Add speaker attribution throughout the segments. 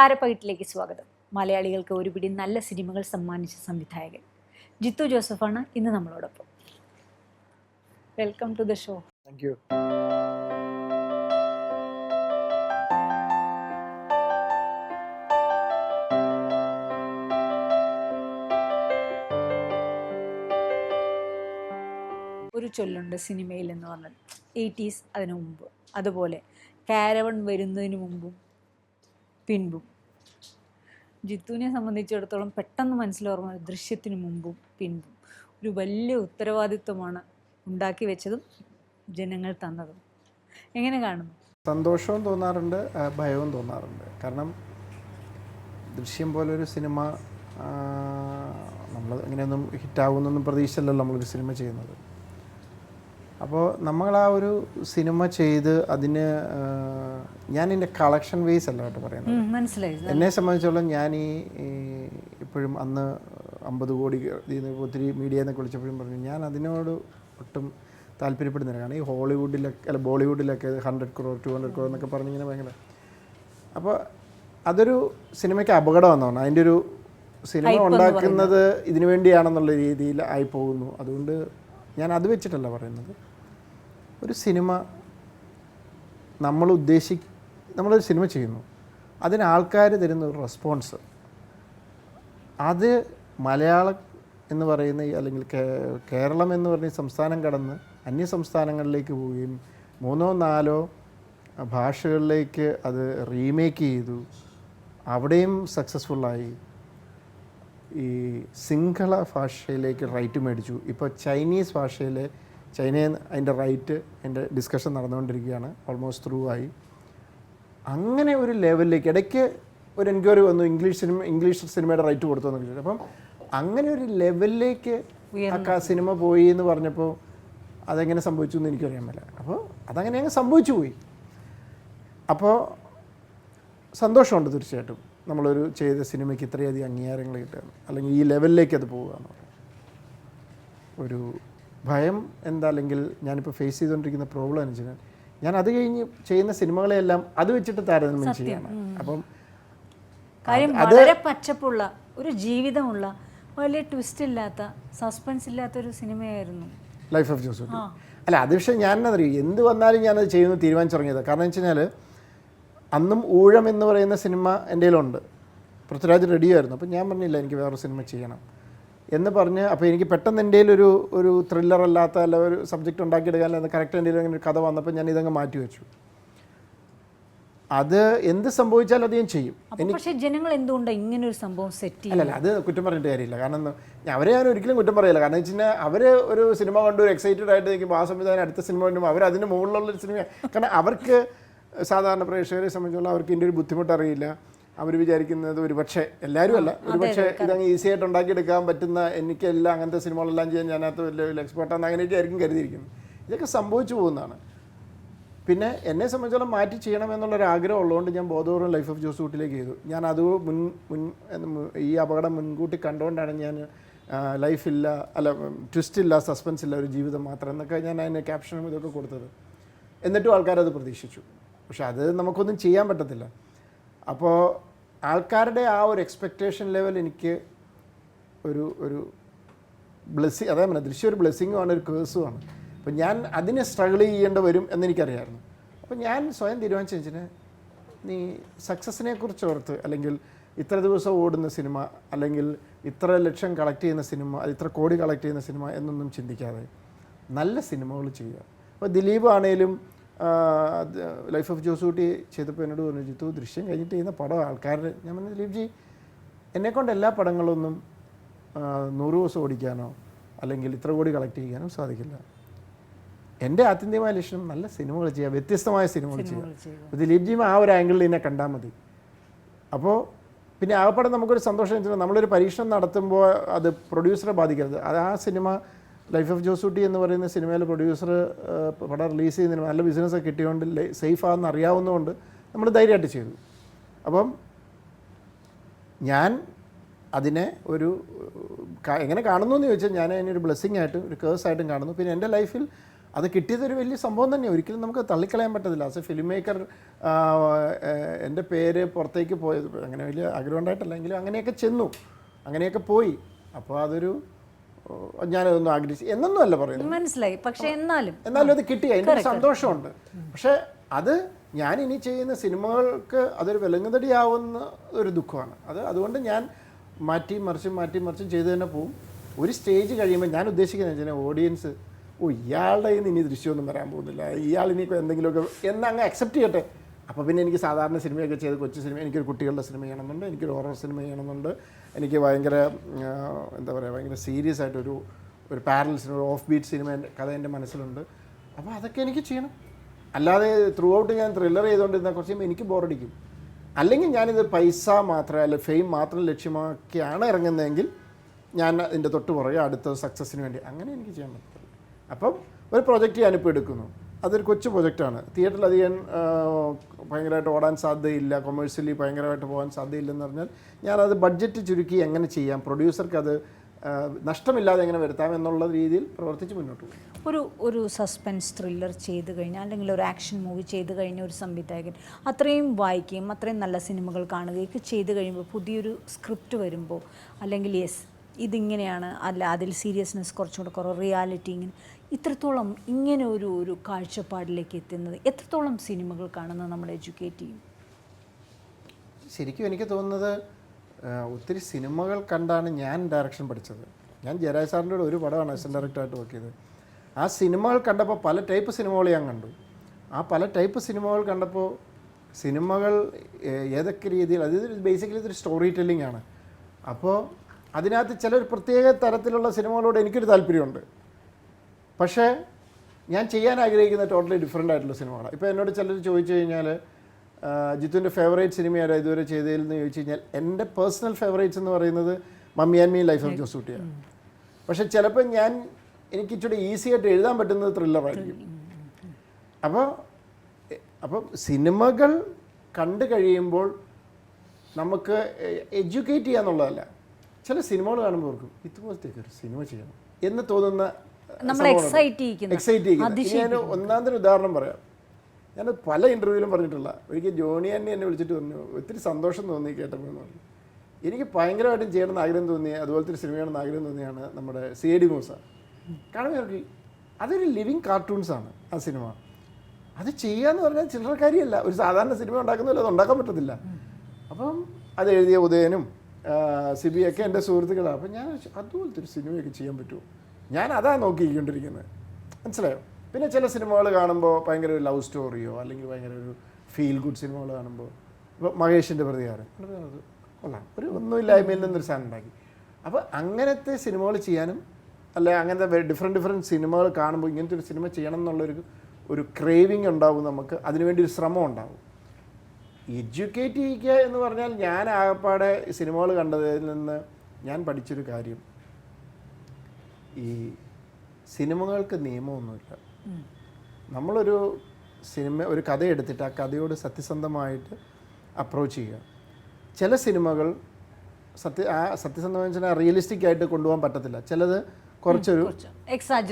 Speaker 1: താരപ്പകിട്ടിലേക്ക് സ്വാഗതം. മലയാളികൾക്ക് ഒരു പിടി നല്ല സിനിമകൾ സമ്മാനിച്ച സംവിധായകൻ ജിത്തു ജോസഫാണ് ഇന്ന് നമ്മളോടൊപ്പം. Welcome to the show
Speaker 2: thank you
Speaker 1: ഒരു ചൊല്ലുണ്ട് സിനിമയിൽ എന്ന് പറഞ്ഞത്. എയ്റ്റീസ് അതിനു മുമ്പ്. അതുപോലെ കാരവൺ വരുന്നതിന് മുമ്പും പിൻപും. ജിത്തുവിനെ സംബന്ധിച്ചിടത്തോളം പെട്ടെന്ന് മനസ്സിലോർമ്മ ദൃശ്യത്തിന് മുമ്പും പിൻപും. ഒരു വലിയ ഉത്തരവാദിത്വമാണ് ഉണ്ടാക്കി വെച്ചതും ജനങ്ങൾ തന്നതും. എങ്ങനെ കാണുന്നു?
Speaker 2: സന്തോഷവും തോന്നാറുണ്ട് ഭയവും തോന്നാറുണ്ട്. കാരണം ദൃശ്യം പോലൊരു സിനിമ നമ്മൾ ഇങ്ങനെയൊന്നും ഹിറ്റാകുന്നൊന്നും പ്രതീക്ഷയില്ലല്ലോ നമ്മളൊരു സിനിമ ചെയ്യുന്നത്. അപ്പോൾ നമ്മൾ ആ ഒരു സിനിമ ചെയ്ത് അതിന് ഞാൻ എന്റെ കളക്ഷൻ വേസ് അല്ല കേട്ടോ പറയുന്നത്.
Speaker 1: മനസ്സിലായി.
Speaker 2: എന്നെ സംബന്ധിച്ചോളം ഞാൻ ഈ ഇപ്പോഴും അന്ന് അമ്പത് കോടി ഒത്തിരി മീഡിയ എന്നൊക്കെ വിളിച്ചപ്പോഴും പറഞ്ഞു ഞാൻ അതിനോട് ഒട്ടും താല്പര്യപ്പെടുന്നില്ല. കാരണം ഈ ഹോളിവുഡിലൊക്കെ അല്ല ബോളിവുഡിലൊക്കെ hundred crore two hundred crore എന്നൊക്കെ പറഞ്ഞിങ്ങനെ ഭയങ്കര. അപ്പോൾ അതൊരു സിനിമയ്ക്ക് അപകടമെന്നാണ്. അതിന്റെ ഒരു സിനിമ ഉണ്ടാക്കുന്നത് ഇതിനു വേണ്ടിയാണെന്നുള്ള രീതിയിൽ ആയി പോകുന്നു. അതുകൊണ്ട് ഞാൻ അത് വെച്ചിട്ടല്ല പറയുന്നത്. ഒരു സിനിമ നമ്മൾ ഉദ്ദേശി നമ്മളൊരു സിനിമ ചെയ്യുന്നു. അതിന് ആൾക്കാർ തരുന്ന ഒരു റെസ്പോൺസ്. അത് മലയാളം എന്ന് പറയുന്ന അല്ലെങ്കിൽ കേരളം എന്ന് പറഞ്ഞ സംസ്ഥാനം കടന്ന് അന്യ സംസ്ഥാനങ്ങളിലേക്ക് പോവുകയും മൂന്നോ നാലോ ഭാഷകളിലേക്ക് അത് റീമേക്ക് ചെയ്തു. അവിടെയും സക്സസ്ഫുള്ളായി ഈ സിംഹള ഭാഷയിലേക്ക് റൈറ്റ് മേടിച്ചു. ഇപ്പോൾ ചൈനീസ് ഭാഷയിലെ ചൈനയിൽ അതിന്റെ റൈറ്റ് അതിന്റെ ഡിസ്കഷൻ നടന്നുകൊണ്ടിരിക്കുകയാണ്. ഓൾമോസ്റ്റ് ത്രൂ ആയി. അങ്ങനെ ഒരു ലെവലിലേക്ക് ഇടയ്ക്ക് ഒരു എൻക്വയറി വന്നു ഇംഗ്ലീഷ് സിനിമ ഇംഗ്ലീഷ് സിനിമയുടെ റൈറ്റ് കൊടുത്തു എന്നൊക്കെ ചോദിച്ചു. അപ്പം അങ്ങനെ ഒരു ലെവലിലേക്ക് ആ സിനിമ പോയി എന്ന് പറഞ്ഞപ്പോൾ അതെങ്ങനെ സംഭവിച്ചു എന്ന് എനിക്കറിയാൻ പറ്റില്ല അപ്പോൾ അതങ്ങനെ അങ്ങ് സംഭവിച്ചു പോയി. അപ്പോൾ സന്തോഷമുണ്ട് തീർച്ചയായിട്ടും. നമ്മളൊരു ചെയ്ത സിനിമയ്ക്ക് ഇത്രയധികം അംഗീകാരങ്ങൾ കിട്ടുകയാണ്. അല്ലെങ്കിൽ ഈ ലെവലിലേക്ക് അത് പോവുകയാണ്. ഒരു ഭയം എന്താ? അല്ലെങ്കിൽ ഞാനിപ്പോൾ ഫേസ് ചെയ്തുകൊണ്ടിരിക്കുന്ന പ്രോബ്ലം എന്ന് വെച്ചാൽ ഞാൻ അത് കഴിഞ്ഞ് ചെയ്യുന്ന സിനിമകളെല്ലാം അത് വെച്ചിട്ട് താരതമ്യം ചെയ്യണം അപ്പം
Speaker 1: കാര്യം വളരെ പച്ചപ്പുള്ള ഒരു ജീവിതമുള്ള വലിയ ട്വിസ്റ്റ് ഇല്ലാത്ത സസ്പെൻസ് ഇല്ലാത്ത ഒരു സിനിമയായിരുന്നു.
Speaker 2: ലൈഫ് ഓഫ് ജോസഫ് അല്ല അത് പക്ഷേ ഞാൻ എന്നറിയും എന്ത് വന്നാലും ഞാനത് ചെയ്യുമെന്ന് തീരുമാനിച്ചിറങ്ങിയത് കാരണം വെച്ച് കഴിഞ്ഞാൽ അന്നും ഊഴം എന്ന് പറയുന്ന സിനിമ എന്റെ കയ്യിലുണ്ട്. പൃഥ്വിരാജ് റെഡിയായിരുന്നു. അപ്പം ഞാൻ പറഞ്ഞില്ല എനിക്ക് വേറെ സിനിമ ചെയ്യണം എന്ന് പറഞ്ഞ് അപ്പോൾ എനിക്ക് പെട്ടെന്ന് എന്റെ ഒരു ഒരു ത്രില്ലർ അല്ലാത്ത അല്ല ഒരു സബ്ജക്റ്റ് ഉണ്ടാക്കിയെടുക്കാൻ അല്ല കറക്റ്റ് എന്റെ അങ്ങനെ ഒരു കഥ വന്നപ്പോൾ ഞാൻ ഇതങ്ങ് മാറ്റി വെച്ചു. അത് എന്ത് സംഭവിച്ചാലും അത് ഞാൻ ചെയ്യും.
Speaker 1: പക്ഷേ ജനങ്ങൾ എന്തുകൊണ്ട് ഇങ്ങനെ ഒരു സംഭവം സെറ്റ് ചെയ്യും
Speaker 2: അല്ല അത് കുറ്റം പറഞ്ഞിട്ട് കാര്യമില്ല. കാരണം ഞാൻ അവരെ ഞാൻ ഒരിക്കലും കുറ്റം പറയില്ല. കാരണം വെച്ച് കഴിഞ്ഞാൽ അവർ ഒരു സിനിമ കണ്ടു ഒരു എക്സൈറ്റഡ് ആയിട്ട് നിൽക്കുമ്പോൾ ആ സംവിധാനം അടുത്ത സിനിമ കണ്ടുമ്പോൾ അവർ അതിന് മുകളിലുള്ള ഒരു സിനിമ കാരണം അവർക്ക് സാധാരണ പ്രേക്ഷകരെ സംബന്ധിച്ചുള്ള അവർക്ക് ഇതിന്റെ ഒരു ബുദ്ധിമുട്ട് അറിയില്ല അവർ വിചാരിക്കുന്നത് ഒരു പക്ഷേ എല്ലാവരും അല്ല ഒരു പക്ഷേ ഇതങ്ങ് ഈസി ആയിട്ട് ഉണ്ടാക്കിയെടുക്കാൻ പറ്റുന്ന എനിക്കെല്ലാം അങ്ങനത്തെ സിനിമകളെല്ലാം ചെയ്യാൻ ഞാനകത്ത് വലിയ വലിയ എക്സ്പേർട്ടാന്ന് അങ്ങനെയൊക്കെ ആയിരിക്കും കരുതിയിരിക്കുന്നത്. ഇതൊക്കെ സംഭവിച്ചു പോകുന്നതാണ്. പിന്നെ എന്നെ സംബന്ധിച്ചോളം മാറ്റി ചെയ്യണം എന്നുള്ളൊരു ആഗ്രഹം ഉള്ളതുകൊണ്ട് ഞാൻ ബോധപൂർവം ലൈഫ് ഓഫ് ജോസ് കൂട്ടിലേക്ക് ചെയ്തു. ഞാൻ അത് മുൻ മുൻ ഈ അപകടം മുൻകൂട്ടി കണ്ടുകൊണ്ടാണ് ഞാൻ ലൈഫില്ല അല്ല ട്വിസ്റ്റ് ഇല്ല സസ്പെൻസ് ഇല്ല ഒരു ജീവിതം മാത്രം എന്നൊക്കെ ഞാൻ അതിന് ക്യാപ്ഷനും ഇതൊക്കെ കൊടുത്തത്. എന്നിട്ടും ആൾക്കാരത് പ്രതീക്ഷിച്ചു. പക്ഷെ അത് നമുക്കൊന്നും ചെയ്യാൻ പറ്റത്തില്ല. അപ്പോൾ ആൾക്കാരുടെ ആ ഒരു എക്സ്പെക്റ്റേഷൻ ലെവൽ എനിക്ക് ഒരു ഒരു ബ്ലെസ്സിങ് അതേ പറഞ്ഞ ദൃശ്യം ഒരു ബ്ലെസ്സിങ്ങുമാണ് ഒരു കേസുമാണ് അപ്പം ഞാൻ അതിനെ സ്ട്രഗിൾ ചെയ്യേണ്ടി വരും എന്നെനിക്കറിയായിരുന്നു. അപ്പം ഞാൻ സ്വയം തീരുമാനിച്ചു വെച്ചിട്ട് നീ സക്സസിനെ കുറിച്ച് ഓർത്ത് അല്ലെങ്കിൽ ഇത്ര ദിവസം ഓടുന്ന സിനിമ അല്ലെങ്കിൽ ഇത്ര ലക്ഷം കളക്ട് ചെയ്യുന്ന സിനിമ ഇത്ര കോടി കളക്ട് ചെയ്യുന്ന സിനിമ എന്നൊന്നും ചിന്തിക്കാതെ നല്ല സിനിമകൾ ചെയ്യുക. അപ്പോൾ ദിലീപ് ആണേലും ലൈഫ് ഓഫ് ജോസൂട്ടി ചെയ്തപ്പോൾ എന്നോട് പറഞ്ഞു ജിത്തു ദൃശ്യം കഴിഞ്ഞിട്ട് ചെയ്യുന്ന പടം ആൾക്കാർ ഞാൻ പറഞ്ഞു ദിലീപ് ജി എന്നെക്കൊണ്ട് എല്ലാ പടങ്ങളൊന്നും നൂറ് ദിവസം ഓടിക്കാനോ അല്ലെങ്കിൽ ഇത്ര കോടി കളക്ട് ചെയ്യാനോ സാധിക്കില്ല. എന്റെ ആത്യന്തികമായ ലക്ഷ്യം നല്ല സിനിമകൾ ചെയ്യുക വ്യത്യസ്തമായ സിനിമകൾ ചെയ്യുക. ദിലീപ് ജിയും ആ ഒരു ആംഗിളിൽ എന്നെ കണ്ടാൽ മതി. അപ്പോൾ പിന്നെ ആകപ്പാടെ നമുക്കൊരു സന്തോഷം വെച്ചാൽ നമ്മളൊരു പരീക്ഷണം നടത്തുമ്പോൾ അത് പ്രൊഡ്യൂസറെ ബാധിക്കരുത്. അത് ആ സിനിമ ലൈഫ് ഓഫ് ജോസൂട്ടി എന്ന് പറയുന്ന സിനിമയിലെ പ്രൊഡ്യൂസർ പടം റിലീസ് ചെയ്യുന്നതിന് നല്ല ബിസിനസ്സൊക്കെ കിട്ടിയതുകൊണ്ട് സേഫ് ആണെന്ന് അറിയാവുന്നതുകൊണ്ട് നമ്മൾ ധൈര്യമായിട്ട് ചെയ്തു. അപ്പം ഞാൻ അതിനെ ഒരു എങ്ങനെ കാണുന്നു എന്ന് ചോദിച്ചാൽ ഞാൻ അതിനൊരു ബ്ലെസ്സിങ് ആയിട്ടും ഒരു കേഴ്സ് ആയിട്ടും കാണുന്നു. പിന്നെ എന്റെ ലൈഫിൽ അത് കിട്ടിയതൊരു വലിയ സംഭവം തന്നെ ഒരിക്കലും നമുക്ക് തള്ളിക്കളയാൻ പറ്റത്തില്ല. ആസ് എ ഫിലിം മേക്കർ എന്റെ പേര് പുറത്തേക്ക് പോയത് അങ്ങനെ വലിയ ആഗ്രഹം ഉണ്ടായിട്ടല്ലെങ്കിലും അങ്ങനെയൊക്കെ ചെന്നു. അങ്ങനെയൊക്കെ പോയി. അപ്പോൾ അതൊരു ഞാനതൊന്നും ആഗ്രഹിച്ചു എന്നൊന്നും അല്ല പറയുന്നത്.
Speaker 1: മനസ്സിലായി. പക്ഷെ എന്നാലും.
Speaker 2: എന്നാലും അത് കിട്ടി. അതിന്റെ സന്തോഷമുണ്ട്. പക്ഷെ അത് ഞാൻ ഇനി ചെയ്യുന്ന സിനിമകൾക്ക് അതൊരു വിലങ്ങുതടിയാവുന്ന ഒരു ദുഃഖമാണ്. അത് അതുകൊണ്ട് ഞാൻ മാറ്റി മറിച്ചും മാറ്റി മറിച്ചും ചെയ്തു തന്നെ പോവും. ഒരു സ്റ്റേജ് കഴിയുമ്പോൾ ഞാൻ ഉദ്ദേശിക്കുന്നത് വെച്ചാൽ ഓഡിയൻസ് ഓ ഇയാളുടെ കയ്യിൽ നിന്ന് ഇനി ദൃശ്യമൊന്നും വരാൻ പോകുന്നില്ല. ഇയാൾ ഇനി എന്തെങ്കിലുമൊക്കെ എന്ന് അങ്ങ് അക്സെപ്റ്റ് ചെയ്യട്ടെ. അപ്പോൾ പിന്നെ എനിക്ക് സാധാരണ സിനിമയൊക്കെ ചെയ്ത് കൊച്ചു സിനിമ എനിക്കൊരു കുട്ടികളുടെ സിനിമ ചെയ്യണമെന്നുണ്ട് എനിക്കൊരു ഹൊറർ സിനിമ ചെയ്യണമെന്നുണ്ട്. എനിക്ക് ഭയങ്കര എന്താ പറയുക ഭയങ്കര സീരിയസ് ആയിട്ടൊരു ഒരു പാരൽ സിനിമ ഒരു ഓഫ് ബീറ്റ് സിനിമ കഥ എന്റെ മനസ്സിലുണ്ട്. അപ്പോൾ അതൊക്കെ എനിക്ക് ചെയ്യണം. അല്ലാതെ ത്രൂ ഔട്ട് ഞാൻ ത്രില്ലർ ചെയ്തുകൊണ്ടിരുന്ന കുറച്ച് കഴിയുമ്പോൾ എനിക്ക് ബോറടിക്കും അല്ലെങ്കിൽ ഞാനിത് പൈസ മാത്രമേ അല്ലെ ഫെയിം മാത്രം ലക്ഷ്യമാക്കിയാണ് ഇറങ്ങുന്നതെങ്കിൽ ഞാൻ ഇതിന്റെ തൊട്ട് പുറകെ അടുത്ത സക്സസ്സിന് വേണ്ടി അങ്ങനെ എനിക്ക് ചെയ്യാൻ പറ്റില്ല അപ്പം ഒരു പ്രൊജക്റ്റ് ഞാനിപ്പോൾ എടുക്കുന്നു. അതൊരു കൊച്ചു പ്രൊജക്റ്റാണ്. ആ, ഭയങ്കരമായിട്ട് ഓടാൻ സാധ്യതയില്ല കൊമേഴ്സ്യലി ഭയങ്കരമായിട്ട് പോകാൻ സാധ്യതയില്ലെന്ന് പറഞ്ഞാൽ ഞാനത് ബഡ്ജറ്റ് ചുരുക്കി എങ്ങനെ ചെയ്യാം പ്രൊഡ്യൂസർക്ക് അത് നഷ്ടമില്ലാതെ എങ്ങനെ വരുത്താം എന്നുള്ള രീതിയിൽ പ്രവർത്തിച്ച് മുന്നോട്ട് പോകും.
Speaker 1: ഒരു ഒരു സസ്പെൻസ് ത്രില്ലർ ചെയ്ത് കഴിഞ്ഞാൽ അല്ലെങ്കിൽ ഒരു ആക്ഷൻ മൂവി ചെയ്ത് കഴിഞ്ഞ ഒരു സംവിധായകൻ അത്രയും വായിക്കുകയും അത്രയും നല്ല സിനിമകൾ കാണുകയൊക്കെ ചെയ്ത് കഴിയുമ്പോൾ പുതിയൊരു സ്ക്രിപ്റ്റ് വരുമ്പോൾ അല്ലെങ്കിൽ യെസ് ഇതിങ്ങനെയാണ് അല്ല അതിൽ സീരിയസ്നെസ് കുറച്ചും കൂടെ കുറവ് റിയാലിറ്റി ഇങ്ങനെ ഇത്രത്തോളം ഇങ്ങനെ ഒരു ഒരു കാഴ്ചപ്പാടിലേക്ക് എത്തുന്നത്. എത്രത്തോളം സിനിമകൾ കാണുന്നത് നമ്മൾ എഡ്യൂക്കേറ്റ് ചെയ്യും?
Speaker 2: ശരിക്കും എനിക്ക് തോന്നുന്നത് ഒത്തിരി സിനിമകൾ കണ്ടാണ് ഞാൻ ഡയറക്ഷൻ പഠിച്ചത്. ഞാൻ ജയരാജ് സാറിന്റെ കൂടെ ഒരു പടമാണ് അസിസ്റ്റന്റ് ഡയറക്ടറായിട്ട് വർക്ക് ചെയ്തത്. ആ സിനിമകൾ കണ്ടപ്പോൾ പല ടൈപ്പ് സിനിമകൾ ഞാൻ കണ്ടു. ആ പല ടൈപ്പ് സിനിമകൾ കണ്ടപ്പോൾ സിനിമകൾ ഏതൊക്കെ രീതിയിൽ അത് ബേസിക്കലി ഇതൊരു സ്റ്റോറി ടെല്ലിംഗ് ആണ്. അപ്പോൾ അതിനകത്ത് ചില പ്രത്യേക തരത്തിലുള്ള സിനിമകളോട് എനിക്കൊരു താല്പര്യമുണ്ട്. പക്ഷേ ഞാൻ ചെയ്യാൻ ആഗ്രഹിക്കുന്ന ടോട്ടലി ഡിഫറെന്റ് ആയിട്ടുള്ള സിനിമകളാണ്. ഇപ്പോൾ എന്നോട് ചിലർ ചോദിച്ചു കഴിഞ്ഞാൽ ജിത്തുവിന്റെ ഫേവറേറ്റ് സിനിമ ആരാ ഇതുവരെ ചെയ്തതിൽ എന്ന് ചോദിച്ചു കഴിഞ്ഞാൽ എന്റെ പേഴ്സണൽ ഫേവറേറ്റ്സ് എന്ന് പറയുന്നത് mummy and me life of ജോസൂട്ടിയാണ്. പക്ഷേ ചിലപ്പോൾ ഞാൻ എനിക്ക് ഇച്ചിരി ഈസി ആയിട്ട് എഴുതാൻ പറ്റുന്നത് ത്രില്ലറായിരിക്കും അപ്പോൾ അപ്പം സിനിമകൾ കണ്ടു കഴിയുമ്പോൾ നമുക്ക് എഡ്യൂക്കേറ്റ് ചെയ്യാന്നുള്ളതല്ല. ചില സിനിമകൾ കാണുമ്പോൾ ഓർക്കും ഇതുപോലത്തേക്ക് ഒരു സിനിമ ചെയ്യണം എന്ന് തോന്നുന്ന എക്സൈറ്റ് ചെയ്യുന്നത് ഞാൻ ഒന്നാം തരം ഉദാഹരണം പറയാം. ഞാൻ പല ഇന്റർവ്യൂവിലും പറഞ്ഞിട്ടുള്ള ഒരിക്കൽ ജോണി തന്നെ എന്നെ വിളിച്ചിട്ട് പറഞ്ഞു ഒത്തിരി സന്തോഷം തോന്നി കേട്ടപ്പോൾ എന്ന് പറഞ്ഞു. എനിക്ക് ഭയങ്കരമായിട്ടും ചെയ്യണമെന്ന് ആഗ്രഹം തോന്നിയ അതുപോലത്തെ ഒരു സിനിമയാണെന്ന് ആഗ്രഹം തോന്നിയാണ് നമ്മുടെ സി എ ഡി മൂസ. കാരണം എനിക്ക് അതൊരു ലിവിങ് കാർട്ടൂൺസ് ആണ് ആ സിനിമ. അത് ചെയ്യാന്ന് പറഞ്ഞാൽ ചില്ലറ കാര്യമല്ല. ഒരു സാധാരണ സിനിമ ഉണ്ടാക്കുന്നില്ല അത് ഉണ്ടാക്കാൻ പറ്റത്തില്ല. അപ്പം അത് എഴുതിയ ഉദയനും സിബിയൊക്കെ എന്റെ സുഹൃത്തുക്കളാണ്. അപ്പം ഞാൻ അതുപോലത്തെ ഒരു സിനിമയൊക്കെ ചെയ്യാൻ പറ്റുമോ? ഞാൻ അതാ നോക്കിക്കൊണ്ടിരിക്കുന്നത്. മനസ്സിലായോ? പിന്നെ ചില സിനിമകൾ കാണുമ്പോൾ ഭയങ്കര ഒരു ലവ് സ്റ്റോറിയോ അല്ലെങ്കിൽ ഭയങ്കര ഒരു ഫീൽ ഗുഡ് സിനിമകൾ കാണുമ്പോൾ ഇപ്പോൾ മഹേഷിന്റെ പ്രതികാരം. കൊള്ളാം. ഒരു ഒന്നുമില്ലായ്മയിൽ നിന്നൊരു സാധനം ഉണ്ടാക്കി. അപ്പോൾ അങ്ങനത്തെ സിനിമകൾ ചെയ്യാനും അല്ല അങ്ങനത്തെ ഡിഫറെന്റ് ഡിഫറെന്റ് സിനിമകൾ കാണുമ്പോൾ ഇങ്ങനത്തെ ഒരു സിനിമ ചെയ്യണം എന്നുള്ളൊരു ഒരു ക്രേവിങ് ഉണ്ടാവും നമുക്ക്. അതിനുവേണ്ടി ഒരു ശ്രമം ഉണ്ടാവും. എഡ്യൂക്കേറ്റ് ചെയ്യിക്കുക എന്ന് പറഞ്ഞാൽ ഞാൻ ആകപ്പാടെ സിനിമകൾ കണ്ടതിൽ നിന്ന് ഞാൻ പഠിച്ചൊരു കാര്യം. ഈ സിനിമകൾക്ക് നിയമമൊന്നുമില്ല. നമ്മളൊരു സിനിമ ഒരു കഥ എടുത്തിട്ട് ആ കഥയോട് സത്യസന്ധമായിട്ട് അപ്രോച്ച് ചെയ്യുക. ചില സിനിമകൾ സത്യ ആ സത്യസന്ധമെന്ന് വെച്ചാൽ റിയലിസ്റ്റിക് ആയിട്ട് കൊണ്ടുപോകാൻ പറ്റത്തില്ല. ചിലത് കുറച്ചൊരു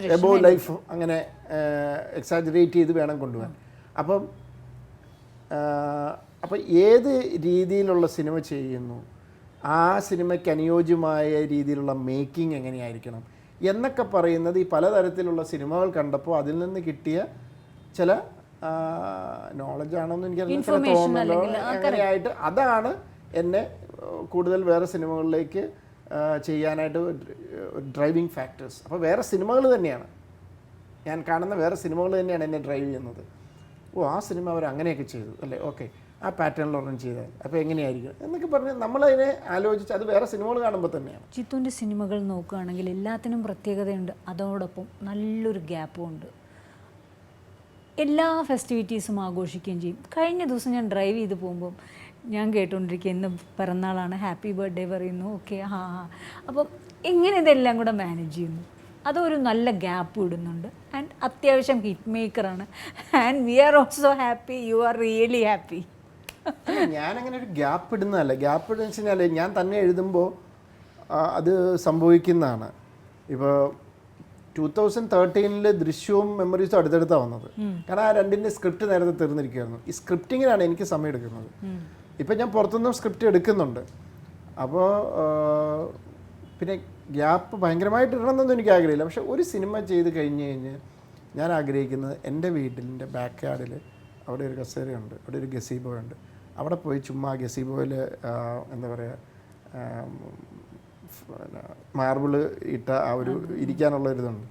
Speaker 2: എബോ ലൈഫ് അങ്ങനെ എക്സാജറേറ്റ് ചെയ്ത് വേണം കൊണ്ടുപോകാൻ. അപ്പം അപ്പം ഏത് രീതിയിലുള്ള സിനിമ ചെയ്യുന്നു? ആ സിനിമയ്ക്ക് അനുയോജ്യമായ രീതിയിലുള്ള മേക്കിംഗ് എങ്ങനെയായിരിക്കണം? എന്നൊക്കെ പറയുന്നത് ഈ പലതരത്തിലുള്ള സിനിമകൾ കണ്ടപ്പോൾ അതിൽ നിന്ന് കിട്ടിയ ചില നോളജ് ആണോന്ന് എനിക്കറിയില്ല ചില തോന്നലോ അങ്ങനെയായിട്ട് അതാണ് എന്നെ കൂടുതൽ വേറെ സിനിമകളിലേക്ക് ചെയ്യാനായിട്ട് ഡ്രൈവിംഗ് ഫാക്ടേഴ്സ് അപ്പോൾ വേറെ സിനിമകൾ തന്നെയാണ്. ഞാൻ കാണുന്ന വേറെ സിനിമകൾ തന്നെയാണ് എന്നെ ഡ്രൈവ് ചെയ്യുന്നത്. ഓ ആ സിനിമ അവർ അങ്ങനെയൊക്കെ ചെയ്തു. അല്ലേ? ഓക്കെ ആ പാറ്റേണിൽ ഒരെണ്ണം ചെയ്താൽ. അപ്പോൾ എങ്ങനെയായിരിക്കും? എന്നൊക്കെ പറഞ്ഞ് നമ്മളതിനെ ആലോചിച്ച് അത് വേറെ സിനിമകൾ കാണുമ്പോൾ തന്നെയാണ്.
Speaker 1: ചിത്തുവിന്റെ സിനിമകൾ നോക്കുകയാണെങ്കിൽ എല്ലാത്തിനും പ്രത്യേകതയുണ്ട്. അതോടൊപ്പം നല്ലൊരു ഗ്യാപ്പും ഉണ്ട്. എല്ലാ ഫെസ്റ്റിവിറ്റീസും ആഘോഷിക്കുകയും ചെയ്യും. കഴിഞ്ഞ ദിവസം ഞാൻ ഡ്രൈവ് ചെയ്ത് പോകുമ്പം ഞാൻ കേട്ടുകൊണ്ടിരിക്കുക ഇന്ന് പിറന്നാളാണ്. ഹാപ്പി ബർത്ത്ഡേ പറയുന്നു. ഓക്കെ ഹാ ഹാ. അപ്പം എങ്ങനെ ഇതെല്ലാം കൂടെ മാനേജ് ചെയ്യുന്നു. അതൊരു നല്ല ഗ്യാപ്പ് ഇടുന്നുണ്ട്. ആൻഡ് അത്യാവശ്യം hit മേക്കറാണ് and we are also happy you are really happy
Speaker 2: ഞാനങ്ങനെ ഒരു ഗ്യാപ്പ് ഇടുന്നതല്ല. ഗ്യാപ്പ് ഇടുന്ന വെച്ച് കഴിഞ്ഞാൽ ഞാൻ തന്നെ എഴുതുമ്പോൾ അത് സംഭവിക്കുന്നതാണ്. ഇപ്പോൾ ടൂ തൗസൻഡ് തേർട്ടീനിൽ ദൃശ്യവും മെമ്മറീസും അടുത്തടുത്താണ് വന്നത്. കാരണം ആ രണ്ടിന്റെ സ്ക്രിപ്റ്റ് നേരത്തെ തീർന്നിരിക്കുകയായിരുന്നു. ഈ സ്ക്രിപ്റ്റിങ്ങിനാണ് എനിക്ക് സമയം എടുക്കുന്നത്. ഇപ്പം ഞാൻ പുറത്തുനിന്നും സ്ക്രിപ്റ്റ് എടുക്കുന്നുണ്ട്. അപ്പോൾ പിന്നെ ഗ്യാപ്പ് ഭയങ്കരമായിട്ട് ഇടണമെന്നൊന്നും എനിക്ക് ആഗ്രഹമില്ല. പക്ഷെ ഒരു സിനിമ ചെയ്ത് കഴിഞ്ഞ് കഴിഞ്ഞ് ഞാൻ ആഗ്രഹിക്കുന്നത് എന്റെ വീട്ടിന്റെ ബാക്ക് യാർഡിൽ അവിടെ ഒരു കസേരയുണ്ട്. അവിടെ ഒരു ഗസീബോ ഉണ്ട് അവിടെ പോയി ചുമ്മാ ഗസീബോയിൽ എന്താ പറയുക മാർബിൾ ഇട്ട ആ ഒരു ഇരിക്കാനുള്ള ഒരിതുണ്ട്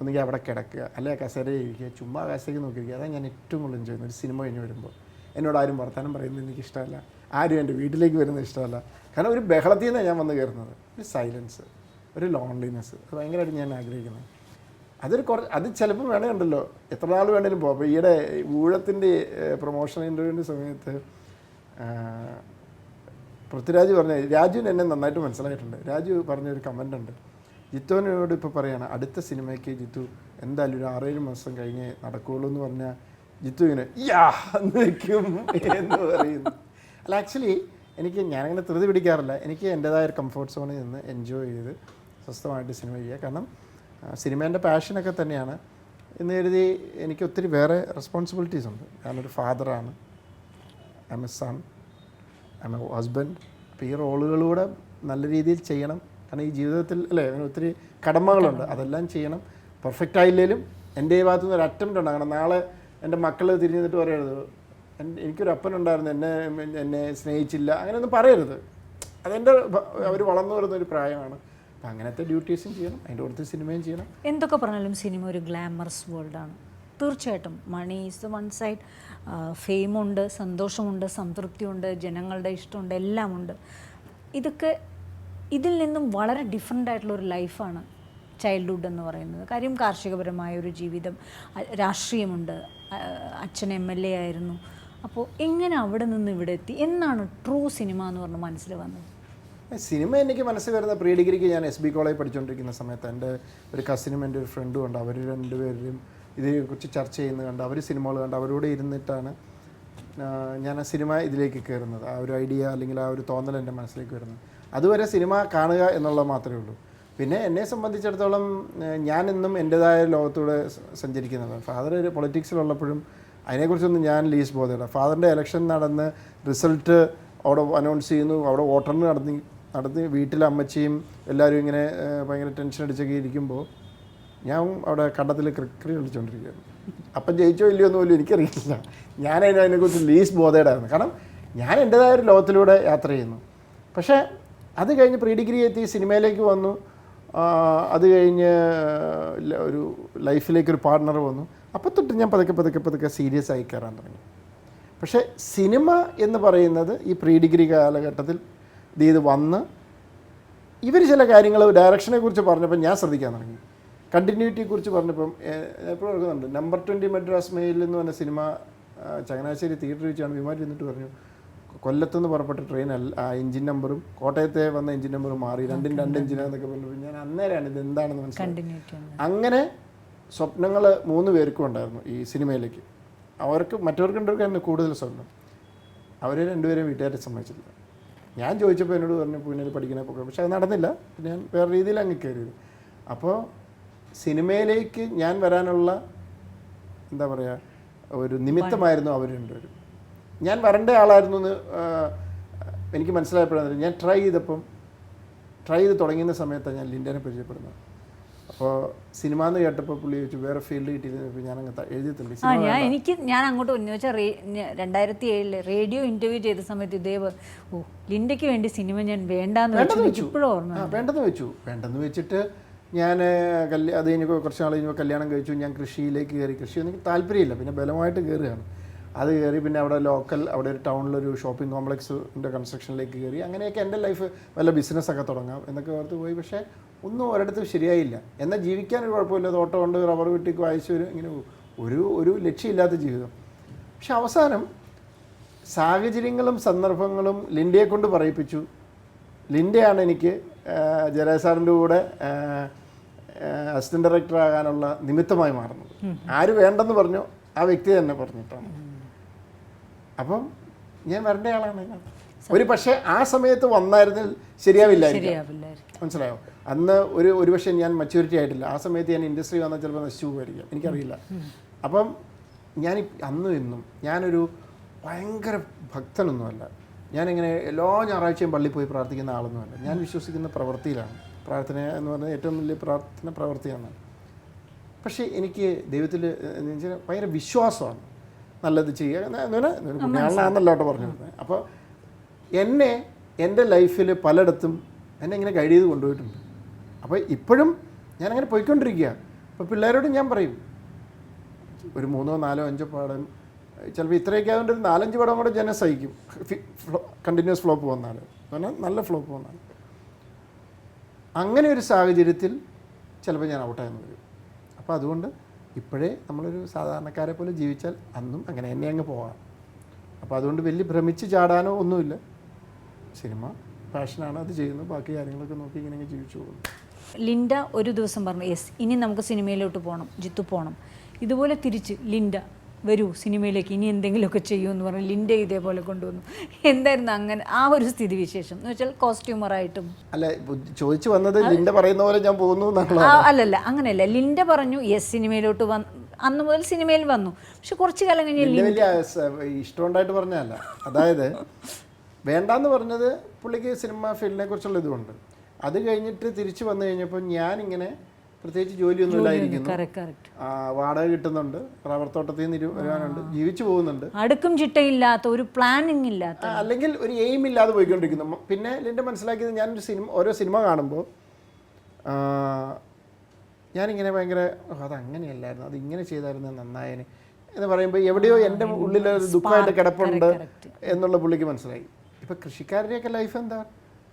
Speaker 2: ഒന്നുകിൽ അവിടെ കിടക്കുക അല്ലെ കസേരയിൽ ഇരിക്കുക ചുമ്മാ ആകാശത്തേക്ക് നോക്കിയിരിക്കുക. അതാണ് ഞാൻ ഏറ്റവും കൂടുതൽ എൻജോയ് ചെയ്യുന്നത്. ഒരു സിനിമ കഴിഞ്ഞ് വരുമ്പോൾ. എന്നോട് ആരും വർത്തമാനം പറയുന്നത് എനിക്ക് ഇഷ്ടമല്ല. ആരും എന്റെ വീട്ടിലേക്ക് വരുന്നത് ഇഷ്ടമല്ല. കാരണം ഒരു ബഹളത്തിൽ നിന്നാണ് ഞാൻ വന്ന് കയറുന്നത്. ഒരു സൈലൻസ് ഒരു ലോൺലിനെസ് അത് ഭയങ്കരമായിട്ട് ഞാൻ ആഗ്രഹിക്കുന്നത്. അതൊരു കുറ അത് ചിലപ്പോൾ വേണമുണ്ടല്ലോ എത്ര നാൾ വേണേലും പോകാം അപ്പോൾ ഈയിടെ ഊഴത്തിന്റെ പ്രൊമോഷൻ ഇന്റർവ്യൂവിന്റെ സമയത്ത് പൃഥ്വിരാജ് പറഞ്ഞ രാജുവിന് എന്നെ നന്നായിട്ട് മനസ്സിലായിട്ടുണ്ട്. രാജു പറഞ്ഞൊരു കമന്റ് ഉണ്ട്. ജിത്തുവിനോട് ഇപ്പോൾ പറയാണ് അടുത്ത സിനിമയ്ക്ക് ജിത്തു എന്തായാലും ഒരു ആറേഴ് മാസം കഴിഞ്ഞ് നടക്കുകയുള്ളൂ എന്ന് പറഞ്ഞാൽ ജിത്തു ഇങ്ങനെ യാ എന്ന് വയ്ക്കും എന്ന് പറയുന്നു. അല്ല ആക്ച്വലി എനിക്ക് ഞാനങ്ങനെ ധൃതി പിടിക്കാറില്ല. എനിക്ക് എന്റെതായ ഒരു കംഫർട്ട് സോണിൽ നിന്ന് എൻജോയ് ചെയ്ത് സ്വസ്ഥമായിട്ട് സിനിമ ചെയ്യുക. കാരണം സിനിമേന്റെ പാഷനൊക്കെ തന്നെയാണ്. എന്ന് കരുതി എനിക്ക് ഒത്തിരി വേറെ റെസ്പോൺസിബിലിറ്റീസ് ഉണ്ട്. ഞാനൊരു ഫാദറാണ് I am a son I am a husband അപ്പോൾ ഈ റോളുകളൂടെ നല്ല രീതിയിൽ ചെയ്യണം. കാരണം ഈ ജീവിതത്തിൽ അല്ലേ ഒത്തിരി കടമകളുണ്ട്. അതെല്ലാം ചെയ്യണം. പെർഫെക്റ്റ് ആയില്ലെങ്കിലും എന്റെ ഈ ഭാഗത്തുനിന്ന് ഒരു അറ്റംപ്റ്റ് ഉണ്ടാകണം നാളെ എന്റെ മക്കൾ തിരിഞ്ഞിട്ട് പറയരുത്. എനിക്കൊരു അപ്പനുണ്ടായിരുന്നു. എന്നെ എന്നെ സ്നേഹിച്ചില്ല. അങ്ങനെയൊന്നും പറയരുത്. അതെന്റെ അവർ വളർന്നു വരുന്ന ഒരു പ്രായമാണ്. അപ്പം അങ്ങനത്തെ ഡ്യൂട്ടീസും ചെയ്യണം അതിന്റെ കൂടുതൽ സിനിമയും ചെയ്യണം.
Speaker 1: എന്തൊക്കെ പറഞ്ഞാലും സിനിമ ഒരു ഗ്ലാമറസ് വേൾഡാണ്. തീർച്ചയായിട്ടും money is the one side ഫെയിമുണ്ട് സന്തോഷമുണ്ട് സംതൃപ്തിയുണ്ട് ജനങ്ങളുടെ ഇഷ്ടമുണ്ട് എല്ലാമുണ്ട്. ഇതൊക്കെ ഇതിൽ നിന്നും വളരെ ഡിഫറെന്റ് ആയിട്ടുള്ള ഒരു ലൈഫാണ് ചൈൽഡ്ഹുഡ് എന്ന് പറയുന്നത്. കാര്യം കാർഷികപരമായ ഒരു ജീവിതം രാഷ്ട്രീയമുണ്ട്. അച്ഛൻ എം എൽ എ ആയിരുന്നു. അപ്പോൾ എങ്ങനെ അവിടെ നിന്ന് ഇവിടെ എത്തി? എന്നാണ് ട്രൂ സിനിമ എന്ന് പറഞ്ഞ് മനസ്സിൽ വന്നത്.
Speaker 2: സിനിമ എനിക്ക് മനസ്സിൽ വരുന്ന പ്രീ ഡിഗ്രിക്ക് ഞാൻ എസ് ബി കോളേജ് പഠിച്ചുകൊണ്ടിരിക്കുന്ന സമയത്ത് എന്റെ ഒരു കസിനും എന്റെ ഒരു ഫ്രണ്ടും ഉണ്ട്. അവർ രണ്ടുപേരും ഇതിനെക്കുറിച്ച് ചർച്ച ചെയ്യുന്നത് കണ്ട് അവർ സിനിമകൾ കണ്ട് അവരോട് ഇരുന്നിട്ടാണ് ഞാൻ ആ സിനിമ ഇതിലേക്ക് കയറുന്നത്. ആ ഒരു ഐഡിയ അല്ലെങ്കിൽ ആ ഒരു തോന്നൽ എന്റെ മനസ്സിലേക്ക് വരുന്നത്. അതുവരെ സിനിമ കാണുക എന്നുള്ളത് മാത്രമേ ഉള്ളൂ. പിന്നെ എന്നെ സംബന്ധിച്ചിടത്തോളം എന്നും എന്റെതായ ലോകത്തൂടെ സഞ്ചരിക്കുന്നത്. ഫാദർ ഒരു പൊളിറ്റിക്സിലുള്ളപ്പോഴും അതിനെക്കുറിച്ചൊന്നും ഞാൻ ലീസ് ബോധമില്ല. ഫാദറിന്റെ ഇലക്ഷൻ നടന്ന് റിസൾട്ട് അവിടെ അനൗൺസ് ചെയ്യുന്നു. അവിടെ വോട്ടറിന് നടത്തി നടത്തി വീട്ടിലെ അമ്മച്ചിയും എല്ലാവരും ഇങ്ങനെ ഭയങ്കര ടെൻഷൻ അടിച്ചൊക്കെ ഇരിക്കുമ്പോൾ ഞാൻ അവിടെ കണ്ടത്തിൽ ക്രിക്കറ്റ് കളിച്ചുകൊണ്ടിരിക്കുകയാണ് അപ്പം ജയിച്ചോ ഇല്ലയോ എന്ന് പോലും എനിക്കറിയില്ല. ഞാൻ അതിന് അതിനെക്കുറിച്ച് ലീസ് ബോധേഡായിരുന്നു കാരണം ഞാൻ എന്റെതായ ഒരു ലോകത്തിലൂടെ യാത്ര ചെയ്യുന്നു. പക്ഷേ അത് കഴിഞ്ഞ് പ്രീ ഡിഗ്രി എത്തി സിനിമയിലേക്ക് വന്നു. അത് കഴിഞ്ഞ് ഒരു ലൈഫിലേക്ക് ഒരു പാർട്ണർ വന്നു. അപ്പോൾ തൊട്ട് ഞാൻ പതുക്കെ പതുക്കെ പതുക്കെ സീരിയസ് ആയി കയറാൻ തുടങ്ങി. പക്ഷേ സിനിമ എന്ന് പറയുന്നത് ഈ പ്രീ ഡിഗ്രി കാലഘട്ടത്തിൽ ഇത് ചെയ്ത് വന്ന് ഇവർ ചില കാര്യങ്ങൾ ഡയറക്ഷനെ കുറിച്ച് പറഞ്ഞപ്പോൾ ഞാൻ ശ്രദ്ധിക്കാൻ തുടങ്ങി. കണ്ടിന്യൂറ്റിയെ കുറിച്ച് പറഞ്ഞപ്പം എപ്പോഴും ഓർക്കുന്നുണ്ട്. നമ്പർ ട്വന്റി മദ്രാസ് മെയിൽ എന്ന് പറഞ്ഞ സിനിമ ചങ്ങനാശ്ശേരി തിയേറ്ററിൽ വെച്ചാണ് വിമാനം ഇരുന്നിട്ട് പറഞ്ഞു കൊല്ലത്തുനിന്ന് പുറപ്പെട്ട ട്രെയിൻ അല്ല ആ എഞ്ചിൻ നമ്പറും കോട്ടയത്തെ വന്ന എഞ്ചിൻ നമ്പറും മാറി. രണ്ടും രണ്ട് എഞ്ചിനാന്നൊക്കെ പറഞ്ഞു ഞാൻ അന്നേരമാണ് ഇത് എന്താണെന്ന് മനസ്സിലായത്. അങ്ങനെ സ്വപ്നങ്ങൾ മൂന്ന് പേർക്കും ഉണ്ടായിരുന്നു ഈ സിനിമയിലേക്ക്. അവർക്ക് മറ്റവർക്ക് രണ്ടുപേർക്കായിരുന്നു കൂടുതൽ സ്വപ്നം. അവർ രണ്ടുപേരും വീട്ടുകാരെ സമ്മതിച്ചില്ല ഞാൻ ചോദിച്ചപ്പോൾ എന്നോട് പറഞ്ഞു പൂനെയിൽ പഠിക്കണ പ്രോഗ്രാം പക്ഷെ അത് നടന്നില്ല. പിന്നെ ഞാൻ വേറെ രീതിയിൽ അങ്ങ് കയറിയത്. അപ്പോൾ സിനിമയിലേക്ക് ഞാൻ വരാനുള്ള എന്താ പറയുക ഒരു നിമിത്തമായിരുന്നു അവർ രണ്ടുപേരും. ഞാൻ വരേണ്ട ആളായിരുന്നു എന്ന് എനിക്ക് മനസ്സിലായപ്പോഴാണ് ഞാൻ ട്രൈ ചെയ്തപ്പം ട്രൈ ചെയ്ത് തുടങ്ങുന്ന സമയത്താണ് ഞാൻ ലിൻഡനെ പരിചയപ്പെടുന്നത്. അപ്പോൾ സിനിമ എന്ന് കേട്ടപ്പോൾ പുള്ളി ചോദിച്ചു വേറെ ഫീൽഡ് കിട്ടിയിരുന്നു ഞാൻ അങ്ങ് എഴുതിയിട്ടുണ്ട്.
Speaker 1: ആ ഞാൻ എനിക്ക് ഞാൻ അങ്ങോട്ട് റേ രണ്ടായിരത്തി ഏഴിൽ റേഡിയോ ഇന്റർവ്യൂ ചെയ്ത സമയത്ത് ഇതേപോലെ ഓ ലിൻഡയ്ക്ക് വേണ്ടി സിനിമ ഞാൻ വേണ്ടാന്ന് വെച്ചു ഇപ്പോഴും ഓർമ്മ
Speaker 2: വേണ്ടെന്ന് വെച്ചു. വേണ്ടെന്ന് വെച്ചിട്ട് ഞാൻ കല്യാ അത് കഴിഞ്ഞ് കുറച്ച് നാൾ കഴിഞ്ഞപ്പോൾ കല്യാണം കഴിച്ചു. ഞാൻ കൃഷിയിലേക്ക് കയറി. കൃഷി എനിക്ക് താല്പര്യമില്ല. പിന്നെ ബലമായിട്ട് കയറുകയാണ് അത് കയറി പിന്നെ അവിടെ ലോക്കൽ അവിടെ ഒരു ടൗണിലൊരു ഷോപ്പിംഗ് കോംപ്ലക്സിന്റെ കൺസ്ട്രക്ഷനിലേക്ക് കയറി അങ്ങനെയൊക്കെ എന്റെ ലൈഫ് വല്ല ബിസിനസ്സൊക്കെ തുടങ്ങാം എന്നൊക്കെ ഓർത്ത് പോയി. പക്ഷേ ഒന്നും ഒരിടത്തും ശരിയായില്ല. എന്നാൽ ജീവിക്കാൻ ഒരു കുഴപ്പമില്ല. തോട്ടം കൊണ്ട് റബ്ബർ വെട്ടി വായിച്ചു വരും ഇങ്ങനെ പോകും. ഒരു ഒരു ലക്ഷ്യമില്ലാത്ത ജീവിതം. പക്ഷെ അവസാനം സാഹചര്യങ്ങളും സന്ദർഭങ്ങളും ലിൻഡയെ കൊണ്ട് പറയിപ്പിച്ചു. ലിൻഡയാണ് എനിക്ക് ജലസാറിന്റെ കൂടെ അസിസ്റ്റന്റ് ഡയറക്ടർ ആകാനുള്ള നിമിത്തമായി മാറുന്നത്. ആര് വേണ്ടെന്ന് പറഞ്ഞു ആ വ്യക്തി തന്നെ പറഞ്ഞിട്ടാണ്. അപ്പം ഞാൻ വരേണ്ട ആളാണ് ഇതിനകത്ത്. ഒരു പക്ഷേ ആ സമയത്ത് വന്നായിരുന്നെങ്കിൽ ശരിയാവില്ലായിരിക്കും.
Speaker 1: ശരിയാവില്ലായിരിക്കും.
Speaker 2: മനസ്സിലായോ? അന്ന് ഒരു ഒരു പക്ഷേ ഞാൻ മെച്ചൂരിറ്റി ആയിട്ടില്ല. ആ സമയത്ത് ഞാൻ ഇൻഡസ്ട്രി വന്നാൽ ചിലപ്പോൾ നശിച്ചു പോകുമായിരിക്കും. എനിക്കറിയില്ല. അപ്പം ഞാൻ അന്നും ഇന്നും ഞാനൊരു ഭയങ്കര ഭക്തനൊന്നുമല്ല. ഞാനിങ്ങനെ എല്ലാ ഞായറാഴ്ചയും പള്ളിയിൽ പോയി പ്രാർത്ഥിക്കുന്ന ആളൊന്നുമല്ല. ഞാൻ വിശ്വസിക്കുന്ന പ്രവൃത്തിയിലാണ്. പ്രാർത്ഥന എന്ന് പറഞ്ഞാൽ ഏറ്റവും വലിയ പ്രാർത്ഥന പ്രവൃത്തിയാണ്. പക്ഷേ എനിക്ക് ദൈവത്തിൽ ഭയങ്കര വിശ്വാസമാണ്. നല്ലത് ചെയ്യുക. എന്ന് പറഞ്ഞാൽ പുണ്യാളനാണെന്നല്ലോ പറഞ്ഞു കൊടുക്കുന്നത് അപ്പോൾ എന്നെ എന്റെ ലൈഫിൽ പലയിടത്തും എന്നെ ഇങ്ങനെ ഗൈഡ് ചെയ്ത് കൊണ്ടുപോയിട്ടുണ്ട്. അപ്പോൾ ഇപ്പോഴും ഞാനങ്ങനെ പോയിക്കൊണ്ടിരിക്കുക അപ്പോൾ പിള്ളേരോട് ഞാൻ പറയും ഒരു മൂന്നോ നാലോ അഞ്ചോ പാടം ചിലപ്പോൾ ഇത്രയൊക്കെ ആയതുകൊണ്ട് ഒരു നാലഞ്ച് പടം കൂടെ ജനം സഹിക്കും. കണ്ടിന്യൂസ് ഫ്ലോപ്പ് വന്നാൽ പറഞ്ഞാൽ നല്ല ഫ്ലോപ്പ് വന്നാൽ അങ്ങനെ ഒരു സാഹചര്യത്തിൽ ചിലപ്പോൾ ഞാൻ ഔട്ടായെന്ന് വരും. അപ്പോൾ അതുകൊണ്ട് ഇപ്പോഴേ നമ്മളൊരു സാധാരണക്കാരെ പോലെ ജീവിച്ചാൽ അന്നും അങ്ങനെ തന്നെ അങ്ങ് പോകാം അപ്പോൾ അതുകൊണ്ട് വലിയ ഭ്രമിച്ച് ചാടാനോ ഒന്നുമില്ല. സിനിമ. പാഷനാണ് അത് ചെയ്യുന്നത്. ബാക്കി കാര്യങ്ങളൊക്കെ നോക്കി ഇങ്ങനെ ജീവിച്ചു പോകുന്നു.
Speaker 1: ലിൻഡ ഒരു ദിവസം പറഞ്ഞു യെസ് ഇനി നമുക്ക് സിനിമയിലോട്ട് പോകണം ജിത്തു പോകണം ഇതുപോലെ തിരിച്ച് ലിൻഡ വരൂ സിനിമയിലേക്ക് ഇനി എന്തെങ്കിലുമൊക്കെ ചെയ്യൂ എന്ന് പറഞ്ഞു ലിൻഡ ഇതേപോലെ കൊണ്ടുവന്നു. എന്തായിരുന്നു അങ്ങനെ ആ ഒരു സ്ഥിതി വിശേഷം എന്ന് വെച്ചാൽ കോസ്റ്റ്യൂമറായിട്ടും.
Speaker 2: അല്ല ചോദിച്ചു വന്നത് ലിൻഡ പറയുന്ന പോലെ ഞാൻ പോകുന്നു
Speaker 1: അല്ലല്ല അങ്ങനെയല്ല. ലിൻഡ പറഞ്ഞു യെസ് സിനിമയിലോട്ട് വന്ന് അന്ന് മുതൽ സിനിമയിൽ വന്നു. പക്ഷെ കുറച്ച് കാലം കഴിഞ്ഞ്
Speaker 2: ഇഷ്ടമുണ്ടായിട്ട് പറഞ്ഞതല്ല. അതായത് വേണ്ടാന്ന് പറഞ്ഞത് പുള്ളിക്ക് സിനിമ ഫീൽഡിനെ കുറിച്ചുള്ള ഇതുകൊണ്ട് അത് കഴിഞ്ഞിട്ട് തിരിച്ചു വന്നു കഴിഞ്ഞപ്പോൾ ഞാനിങ്ങനെ പ്രത്യേകിച്ച് ജോലിയൊന്നും ഇല്ലായിരിക്കുന്നു. വാടക കിട്ടുന്നുണ്ട്. റബ്ബർ തോട്ടത്തിൽ നിന്ന് വരുവാനുണ്ട്. ജീവിച്ചു പോകുന്നുണ്ട്.
Speaker 1: അടുക്കും ചിട്ടയില്ലാത്ത ഒരു പ്ലാനിങ് ഇല്ലാത്ത.
Speaker 2: അല്ലെങ്കിൽ ഒരു എയിം ഇല്ലാതെ പോയിക്കൊണ്ടിരിക്കുന്നു. പിന്നെ എന്റെ മനസ്സിലാക്കിയത് ഞാനൊരു സിനിമ ഓരോ സിനിമ കാണുമ്പോൾ ഞാനിങ്ങനെ ഭയങ്കര അതങ്ങനെയല്ലായിരുന്നു. അത് അങ്ങനെയല്ലായിരുന്നു അത് ഇങ്ങനെ ചെയ്തായിരുന്നു നന്നായേനെ എന്ന് പറയുമ്പോൾ എവിടെയോ എന്റെ ഉള്ളിൽ ഒരു ദുഃഖമായിട്ട് കിടപ്പുണ്ട് എന്നുള്ള പുള്ളിക്ക് മനസ്സിലായി. ഇപ്പോൾ കൃഷിക്കാരുടെയൊക്കെ ലൈഫ് എന്താ?